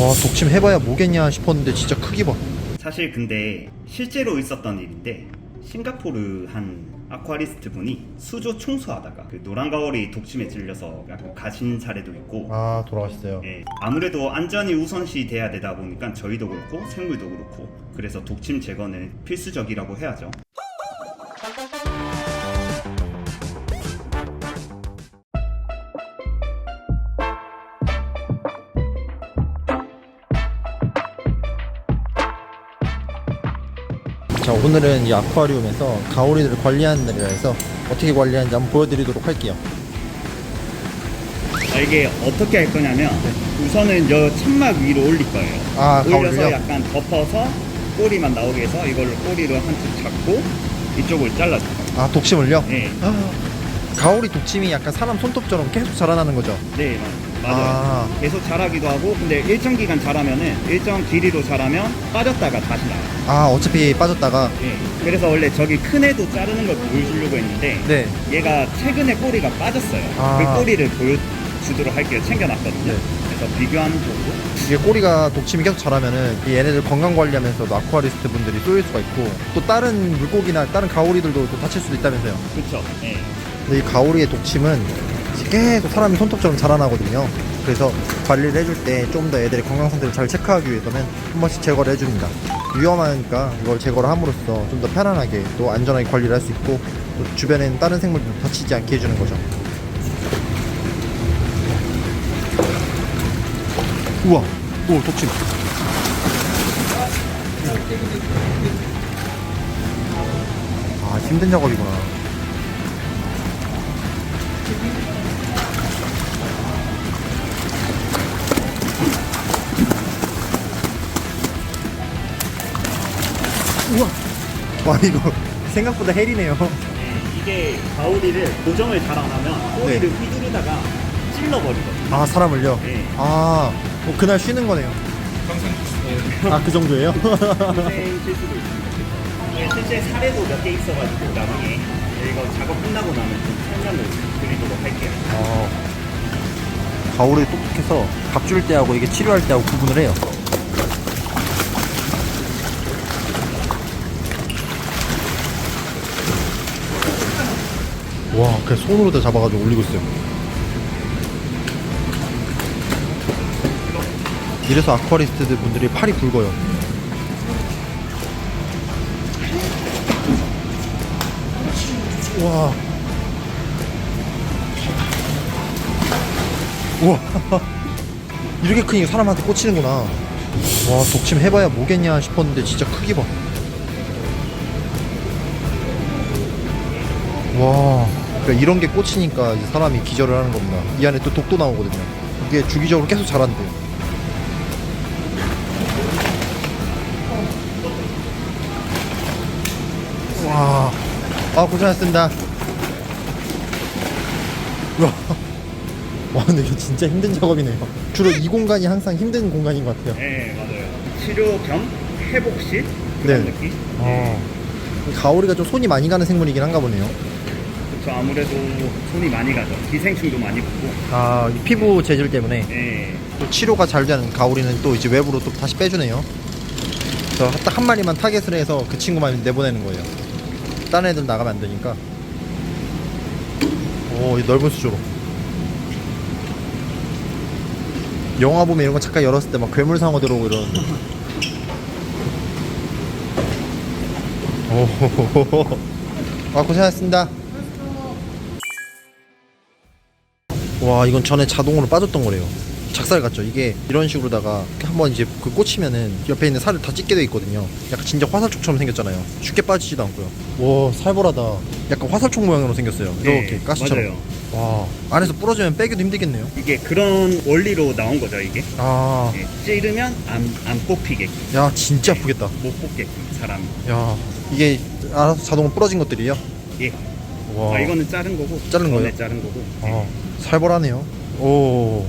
와 독침 해봐야 뭐겠냐 싶었는데 진짜 크기 봐. 사실 근데 실제로 있었던 일인데 싱가포르 한 아쿠아리스트 분이 수조 청소하다가 그 노란 가오리 독침에 찔려서 약간 가신 사례도 있고 아 돌아가셨어요. 예, 아무래도 안전이 우선시 돼야 되다 보니까 저희도 그렇고 생물도 그렇고 그래서 독침 제거는 필수적이라고 해야죠. 오늘은 이 아쿠아리움에서 가오리들을 관리하는 날이라 해서 어떻게 관리하는지 한번 보여드리도록 할게요. 아, 이게 어떻게 할 거냐면 우선은 저 천막 위로 올릴 거예요. 아, 올려서 가오리를요? 약간 덮어서 꼬리만 나오게 해서 이걸 꼬리로 한쪽 잡고 이쪽을 잘라줄 거예요. 아 독침을요? 네, 아, 가오리 독침이 약간 사람 손톱처럼 계속 자라나는 거죠? 네 맞- 맞아요. 아. 계속 자라기도 하고 근데 일정 기간 자라면은 일정 길이로 자라면 빠졌다가 다시 나와요. 아 어차피 빠졌다가 예. 그래서 원래 저기 큰 애도 자르는 걸 보여주려고 했는데 네. 얘가 최근에 꼬리가 빠졌어요. 아. 그 꼬리를 보여주도록 할게요. 챙겨놨거든요. 네. 그래서 비교하는 쪽으로. 이게 꼬리가 독침이 계속 자라면은 이 얘네들 건강 관리하면서도 아쿠아리스트 분들이 쏘일 수가 있고 또 다른 물고기나 다른 가오리들도 또 다칠 수도 있다면서요. 그렇죠. 예. 근데 이 가오리의 독침은 계속 사람이 손톱처럼 자라나거든요. 그래서 관리를 해줄 때 좀 더 애들의 건강 상태를 잘 체크하기 위해서는 한 번씩 제거를 해줍니다. 위험하니까 이걸 제거를 함으로써 좀 더 편안하게 또 안전하게 관리를 할 수 있고 또 주변에는 다른 생물도 다치지 않게 해주는 거죠. 우와, 오 독침. 아 힘든 작업이구나. 우와. 와 이거 생각보다 헬이네요. 예, 이게 가오리를 고정을 잘안 하면 꼬리를 네. 휘두르다가 찔러버리거든요. 아 사람을요? 네. 아 뭐 그날 쉬는 거네요. 아그 정도예요? 인생 실 수도 있습니다. 예, 실제 사례도 몇 개 있어가지고 나중에 이거 작업 끝나고 나면 좀 설명을 드리도록 할게요. 어, 가오리 똑똑해서 밥줄 때하고 이게 치료할 때하고 구분을 해요. 와, 그냥 손으로 다 잡아가지고 올리고 있어요. 이래서 아쿠아리스트들 분들이 팔이 굵어요. 와. 우와. 이렇게 크니 사람한테 꽂히는구나. 와 독침 해봐야 뭐겠냐 싶었는데 진짜 크기 봐와. 그러니까 이런 게 꽂히니까 이제 사람이 기절을 하는 겁니다. 이 안에 또 독도 나오거든요. 이게 주기적으로 계속 자란대요. 와, 아 고생하셨습니다. 와, 와 근데 이게 진짜 힘든 작업이네요. 주로 이 공간이 항상 힘든 공간인 것 같아요. 네, 맞아요. 치료 겸 회복실 그런 네. 느낌. 어, 이 가오리가 좀 손이 많이 가는 생물이긴 한가 보네요. 그렇죠. 아무래도 손이 많이 가죠. 기생충도 많이 붙고. 아, 이 피부 재질 때문에 네. 또 치료가 잘 되는 가오리는 또 이제 외부로 또 다시 빼주네요. 저딱한 마리만 타겟을 해서 그 친구만 내보내는 거예요. 딴 애들 나가면 안 되니까. 오, 이 넓은 수조로. 영화 보면 이런 거 잠깐 열었을 때 막 괴물 상어 들어오고 이런. 오, 아 고생하셨습니다. 와 이건 전에 자동으로 빠졌던 거래요 작살 같죠 이게 이런 식으로다가 한번 이제 그 꽂히면은 옆에 있는 살을 다 찢게 돼 있거든요 약간 진짜 화살촉처럼 생겼잖아요 쉽게 빠지지도 않고요 와 살벌하다 약간 화살촉 모양으로 생겼어요 이렇게 네, 가스처럼 맞아요. 와 안에서 부러지면 빼기도 힘들겠네요 이게 그런 원리로 나온 거죠, 이게. 아야 네. 찌르면 안, 안 뽑히게끔, 진짜 아프겠다 못 뽑게끔, 사람이. 야 이게 알아서 자동으로 부러진 것들이에요 예. 와 아, 이거는 자른 거고. 자른 거예요? 네, 자른 거고. 아, 살벌하네요 오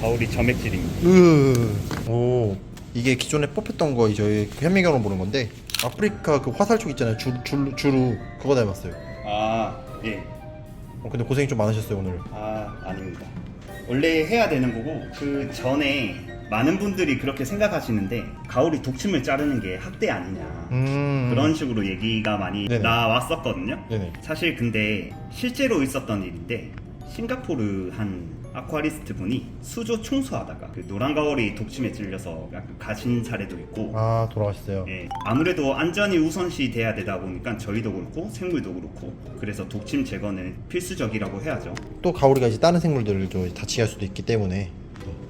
가오리 점액질입니다. 으. 오. 이게 기존에 뽑혔던 거 이제 그 현미경으로 보는 건데 아프리카 그 화살 촉 있잖아요. 줄, 줄, 주루 그거 닮았어요. 아, 예. 어, 근데 고생이 좀 많으셨어요 오늘. 아, 아닙니다. 원래 해야 되는 거고, 그 전에 많은 분들이 그렇게 생각하시는데 가오리 독침을 자르는 게 학대 아니냐 음. 그런 식으로 얘기가 많이 네네. 나왔었거든요. 네네. 사실 근데 실제로 있었던 일인데 싱가포르 한 아쿠아리스트 분이 수조 청소하다가 그 노란 가오리 독침에 찔려서 약간 가신 사례도 있고 아 돌아가셨어요. 예, 아무래도 안전이 우선시 돼야 되다 보니까 저희도 그렇고 생물도 그렇고 그래서 독침 제거는 필수적이라고 해야죠. 또 가오리가 이제 다른 생물들을 좀 다치게 할 수도 있기 때문에.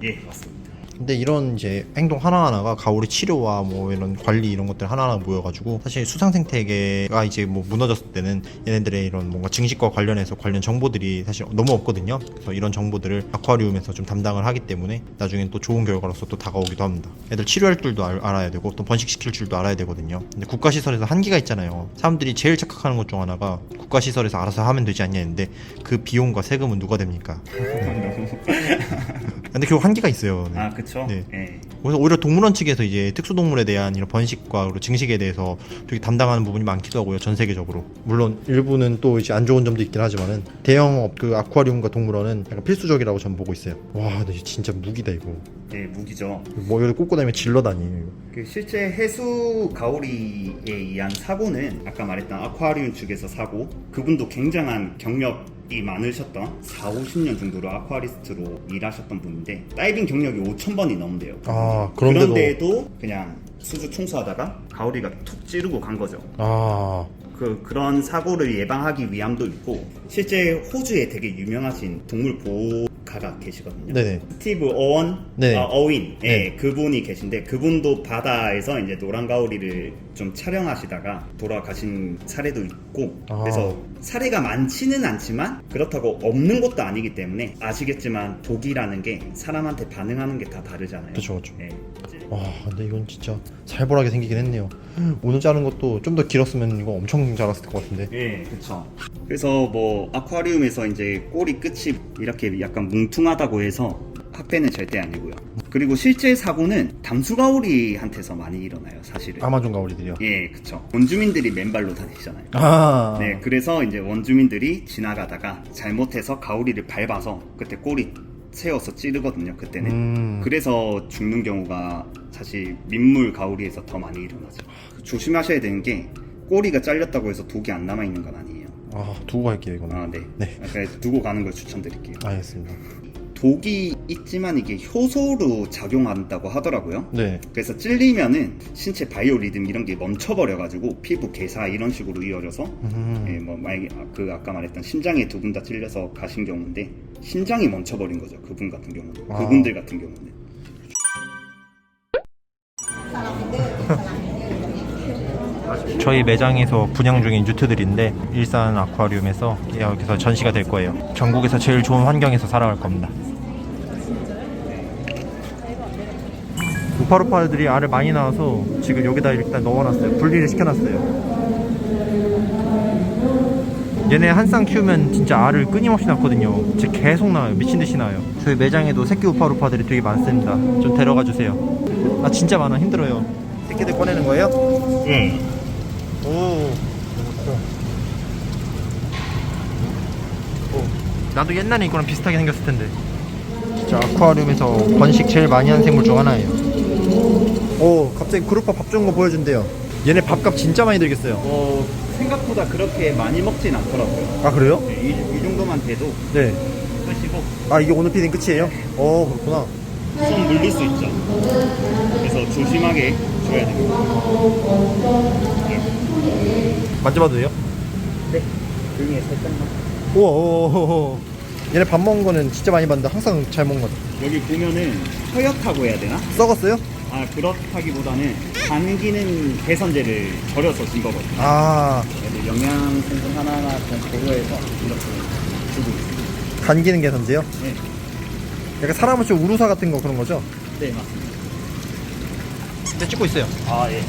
예, 맞습니다. 근데 이런 이제 행동 하나하나가 가오리 치료와 뭐 이런 관리 이런 것들 하나하나 모여가지고 사실 수상 생태계가 이제 뭐 무너졌을 때는 얘네들의 이런 뭔가 증식과 관련해서 관련 정보들이 사실 너무 없거든요. 그래서 이런 정보들을 아쿠아리움에서 좀 담당을 하기 때문에 나중엔 또 좋은 결과로서 또 다가오기도 합니다. 애들 치료할 줄도 알, 알아야 되고 또 번식시킬 줄도 알아야 되거든요. 근데 국가시설에서 한계가 있잖아요. 사람들이 제일 착각하는 것 중 하나가 국가시설에서 알아서 하면 되지 않냐 했는데 그 비용과 세금은 누가 됩니까? 근데 결국 한계가 있어요. 네. 아, 그쵸? 네. 예. 그래서 오히려 동물원 측에서 이제 특수동물에 대한 이런 번식과 그리고 증식에 대해서 되게 담당하는 부분이 많기도 하고요 전 세계적으로 물론 일부는 또 이제 안 좋은 점도 있긴 하지만은 대형 그 아쿠아리움과 동물원은 약간 필수적이라고 저는 보고 있어요 와 근데 진짜 무기다 이거 예, 무기죠. 뭐 여기 꽂고 다니면 질러 다니 그 실제 해수 가오리에 의한 사고는 아까 말했던 아쿠아리움 측에서 사고 그분도 굉장한 경력 이 많으셨던 4, 50년 정도로 아쿠아리스트로 일하셨던 분인데 다이빙 경력이 5,000번이 넘는데요. 아 그런데도 그런데도 그냥 수주 청소하다가 가오리가 툭 찌르고 간 거죠. 아 그 그런 사고를 예방하기 위함도 있고 실제 호주에 되게 유명하신 동물 보호 가가 계시거든요. 네네 스티브 어원, 네. 아, 어윈, 예, 네. 그분이 계신데 그분도 바다에서 이제 노란 가오리를 좀 촬영하시다가 돌아가신 사례도 있고 아. 그래서 사례가 많지는 않지만 그렇다고 없는 것도 아니기 때문에 아시겠지만 독이라는 게 사람한테 반응하는 게 다 다르잖아요. 예. 와 근데 이건 진짜 살벌하게 생기긴 했네요 오늘 자른 것도 좀 더 길었으면 이거 엄청 자랐을 것 같은데 예, 그렇죠. 그래서 뭐 아쿠아리움에서 이제 꼬리 끝이 이렇게 약간 뭉퉁하다고 해서 학대는 절대 아니고요. 그리고 실제 사고는 담수가오리한테서 많이 일어나요, 사실은. 아마존 가오리들이요 예, 그쵸. 원주민들이 맨발로 다니잖아요. 아 네, 그래서 이제 원주민들이 지나가다가 잘못해서 가오리를 밟아서 그때 꼬리 세워서 찌르거든요, 그때는. 음. 그래서 죽는 경우가 사실 민물 가오리에서 더 많이 일어나죠. 조심하셔야 되는 게 꼬리가 잘렸다고 해서 독이 안 남아 있는 건 아니에요. 아 두고 갈게요 이거는 아, 네. 네. 그러니까 두고 가는 걸 추천드릴게요. 알겠습니다 독이 있지만 이게 효소로 작용한다고 하더라고요. 네 그래서 찔리면은 신체 바이오 리듬 이런 게 멈춰버려가지고 피부 개사 이런 식으로 이어져서 음. 예, 뭐 만약에 아, 그 아까 말했던 심장에 두 분 다 찔려서 가신 경우인데 심장이 멈춰버린 거죠. 그분 같은 경우는 아. 그분들 같은 경우는 저희 매장에서 분양 중인 유트들인데 일산 아쿠아리움에서 여기서 전시가 될 거예요. 전국에서 제일 좋은 환경에서 살아갈 겁니다. 우파루파들이 알을 많이 낳아서 지금 여기다 일단 넣어놨어요. 분리를 시켜놨어요. 얘네 한 쌍 키우면 진짜 알을 끊임없이 낳거든요. 계속 나와요. 미친 듯이 나와요. 저희 매장에도 새끼 우파루파들이 되게 많습니다. 좀 데려가 주세요. 아 진짜 많아 힘들어요. 새끼들 꺼내는 거예요? 예. 오. 오. 나도 옛날에 이거랑 비슷하게 생겼을 텐데. 진짜 아쿠아리움에서 번식 제일 많이 한 생물 중 하나예요. 오, 갑자기 그룹밥 밥 주는 거 보여준대요. 얘네 밥값 진짜 많이 들겠어요. 어, 생각보다 그렇게 많이 먹진 않더라고요. 아 그래요? 네, 이, 이 정도만 돼도 네. 끝이고 아 이게 오늘 피딩 끝이에요? 어 그렇구나. 손 물릴 수 있죠. 그래서 조심하게 줘야 됩니다. 만져봐도 돼요? 네. 등에 살짝만. 우와. 오, 얘네 밥 먹은 거는 진짜 많이 봤는데 항상 잘 먹는 것 같아. 여기 보면은 허옇다고 해야 되나? 썩었어요? 아 그렇다기보다는 간 기능 개선제를 절여서 준 거거든요. 아 영양 성분 하나하나 좀 고려해서 이렇게 주고 있습니다. 간기는 개선제요? 네, 약간 사람은 좀 우루사 같은 거 그런 거죠? 네 맞습니다. 네 찍고 있어요. 아 예,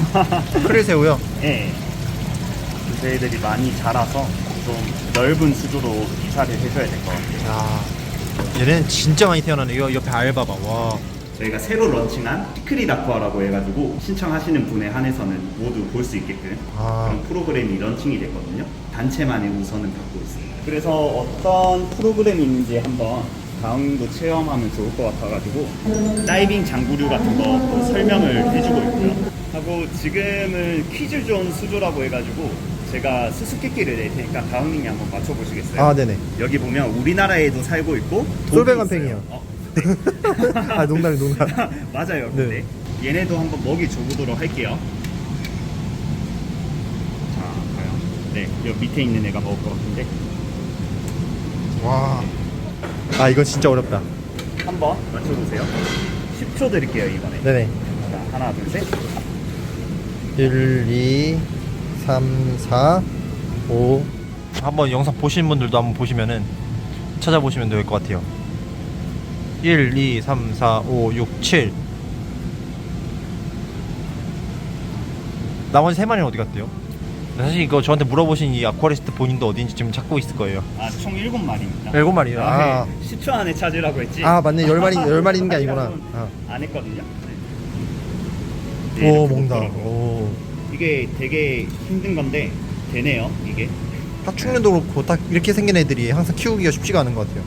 크릴 새우요. 예. 저희들이 많이 자라서 좀 넓은 수조로 이사를 해줘야 될 것 같아요. 야, 얘는 진짜 많이 태어나네. 이거 옆에 알 봐봐. 와. 저희가 새로 런칭한 피크리 아쿠아라고 해가지고 신청하시는 분에 한해서는 모두 볼 수 있게끔 아. 그런 프로그램이 런칭이 됐거든요. 단체만의 우선은 갖고 있습니다. 그래서 어떤 프로그램이 있는지 한번 다운도 체험하면 좋을 것 같아가지고 다이빙 장구류 같은 거또 설명을 해주고 있고요. 하고 지금은 퀴즈 존 수조라고 해가지고 제가 수수께끼를 낼 테니까 다운님이 한번 맞춰보시겠어요? 아 네네 여기 보면 우리나라에도 살고 있고 독이 솔베간팽이요. 있어요. 어, 아 농담이 농담 맞아요. 네. 근데 얘네도 한번 먹이 줘보도록 할게요. 자, 과연 네, 여 밑에 있는 애가 먹을 것 같은데 와 아 이건 진짜 어렵다 한번 맞춰보세요. 10초 드릴게요 이번에. 네네 자, 하나, 둘, 셋. 1 2 3 4 5 한번 영상 보신 분들도 한번 보시면은 찾아보시면 될 것 같아요 1 2 3 4 5 6 7 나머지 세 마리는 어디 갔대요? 사실 이거 저한테 물어보신 이 아쿠아리스트 본인도 어딘지 지금 찾고 있을 거예요 아, 총 7마리입니다. 일곱 마리요? 아. 네, 10초 안에 찾으라고 했지. 아 맞네 열 마리 열 마리 있는 게 아니구나 아. 안 했거든요. 네. 오 이렇게 먹다 먹더라고요. 오. 이게 되게 힘든 건데 되네요. 이게 파충류도 그렇고 딱 이렇게 생긴 애들이 항상 키우기가 쉽지가 않은 것 같아요